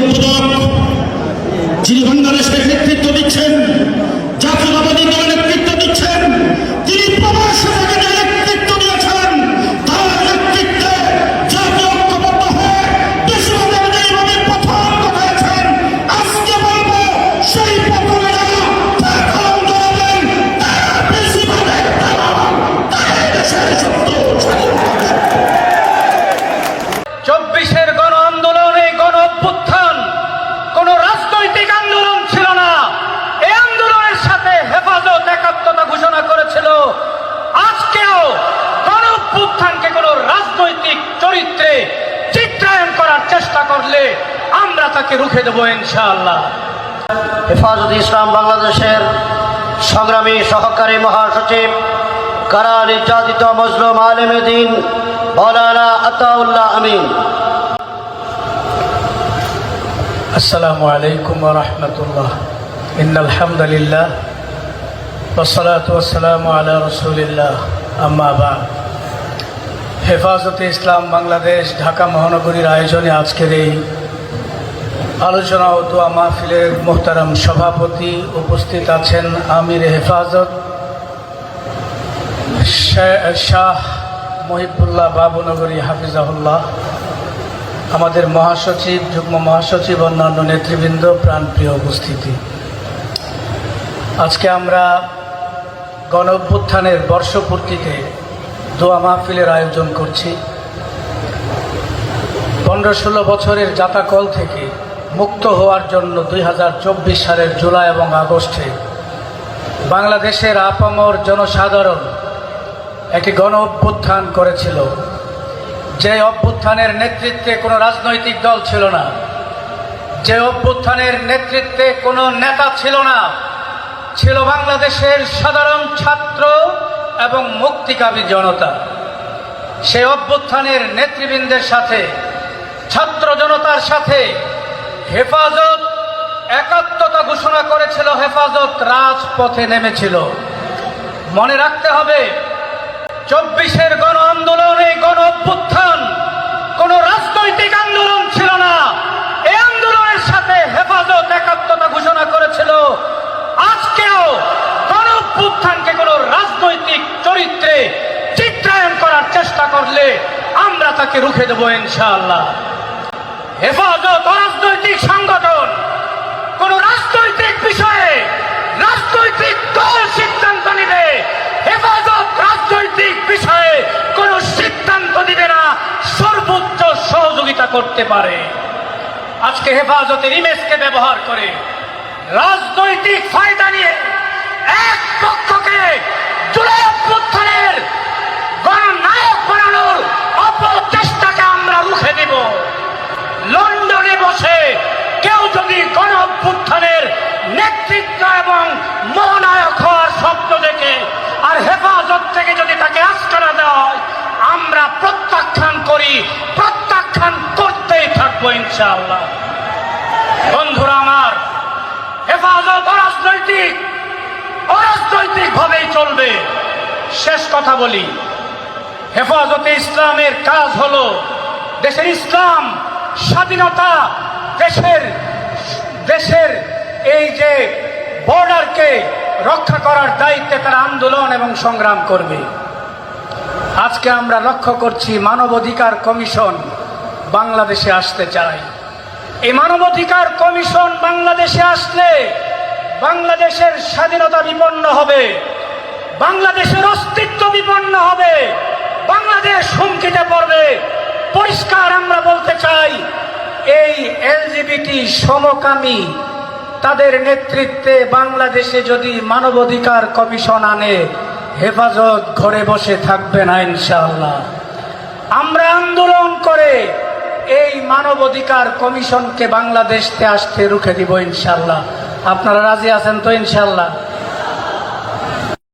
ইনশাআল্লাহ আজকে যিনি বাংলাদেশের নেতৃত্ব দিচ্ছেন জাতীয়তাবাদী দলের নেতৃত্ব দিচ্ছেন, তিনি প্রবাস চব্বিশের গণ আন্দোলন গণ অভ্যুত্থান কোন রাজনৈতিক আন্দোলন ছিল না এই আন্দোলনের সাথে হেফাজত একাত্মতা ঘোষণা করেছিল আজকেও গণ অভ্যুত্থানকে কোন রাজনৈতিক চরিত্রে চিত্রায়ন করার চেষ্টা করলে আমরা তাকে রুখে দেবো ইনশাআল্লাহ হেফাজত ইসলাম বাংলাদেশের সংগ্রামী সহকারী মহাসচিব কারা নির্যাতিত মজলুম আলমদিন মৌলানা আতাউল্লাহ আমিন السلام عليكم ورحمة الله إن الحمد لله والصلاة والسلام على رسول الله أما بعد হেফাজতে ইসলাম, বাংলাদেশ, ঢাকা মহানগরীর আয়োজনে আজকের এই আলোচনা ও দোয়া মাহফিলের মোহতারাম সভাপতি উপস্থিত আছেন আমির হেফাজত শাহ মহিবুল্লাহ বাবুনগরী হাফিজাহুল্লাহ, আমাদের মহাসচিব, যুগ্ম মহাসচিব, অন্যান্য নেতৃবৃন্দ, প্রাণপ্রিয় উপস্থিতি। আজকে আমরা গণ অভ্যুত্থানের বর্ষপূর্তিতে দোয়া মাহফিলের আয়োজন করছি। পনেরো ষোলো বছরের জাতাকল থেকে মুক্ত হওয়ার জন্য দুই হাজার চব্বিশ সালের জুলাই এবং আগস্টে বাংলাদেশের আপামর জনসাধারণ একটি গণ অভ্যুত্থান করেছিল। যে অভ্যুত্থানের নেতৃত্বে কোনো রাজনৈতিক দল ছিল না, যে অভ্যুত্থানের নেতৃত্বে কোনো নেতা ছিল না, ছিল বাংলাদেশের সাধারণ ছাত্র এবং মুক্তিকামী জনতা। সেই অভ্যুত্থানের নেতৃবৃন্দের সাথে, ছাত্র জনতার সাথে হেফাজত, একাত্মতা ঘোষণা করেছিল, হেফাজত রাজপথে নেমেছিল। মনে রাখতে হবে, চব্বিশের গণ আন্দোলন গণ অভ্যুত্থান, কোন রাজনৈতিক আন্দোলন ছিল না এই আন্দোলনের সাথে হেফাজত একাত্মতা ঘোষণা করেছিল আজকেও গণ অভ্যুত্থানকে কোন রাজনৈতিক চরিত্রে চিত্রায়ন করার চেষ্টা করলে আমরা তাকে রুখে দেবো ইনশাআল্লাহ। হেফাজত রাজনৈতিক সংগঠন, কোন রাজনৈতিক বিষয়ে রাজনৈতিক দল সিদ্ধান্ত নিবে। হেফাজত রাজনৈতিক বিষয়ে কোন সিদ্ধান্ত দিবে না, সর্বোচ্চ সহযোগিতা করতে পারে। আজকে হেফাজতের ইমেজকে ব্যবহার করে রাজনৈতিক ফায়দা নিয়ে বসে কেউ যদি গণ অভ্যুত্থানের নেতৃত্ব এবং মহানায়ক হওয়ার স্বপ্ন দেখে আর হেফাজত থেকে যদি তাকে আস্কারা দেওয়া হয়, আমরা প্রত্যাখ্যান করি, প্রত্যাখ্যান করতেই থাকব ইনশাআল্লাহ। বন্ধুরা আমার, হেফাজত অরাজনৈতিক অরাজনৈতিক ভাবেই চলবে। শেষ কথা বলি, হেফাজতে ইসলামের কাজ হলো দেশের ইসলাম স্বাধীনতা দেশের দেশের এই যে বর্ডারকে রক্ষা করার দায়িত্বে তারা আন্দোলন এবং সংগ্রাম করবে। আজকে আমরা লক্ষ্য করছি মানবাধিকার কমিশন বাংলাদেশে আসতে চায়। এই মানবাধিকার কমিশন বাংলাদেশে আসলে বাংলাদেশের স্বাধীনতা বিপন্ন হবে, বাংলাদেশের অস্তিত্ব বিপন্ন হবে, বাংলাদেশ হুমকিতে পড়বে। পরিষ্কার আমরা বলতে চাই, এই এলজিবিটি সমকামী, তাদের নেতৃত্বে বাংলাদেশে যদি মানবাধিকার কমিশন আনে, হেফাজত ঘরে বসে থাকবে না ইনশাআল্লাহ। আমরা আন্দোলন করে এই মানবাধিকার কমিশনকে বাংলাদেশতে আসতে রুখে দিব ইনশাল্লাহ আপনারা রাজি আছেন তো ইনশাল্লাহ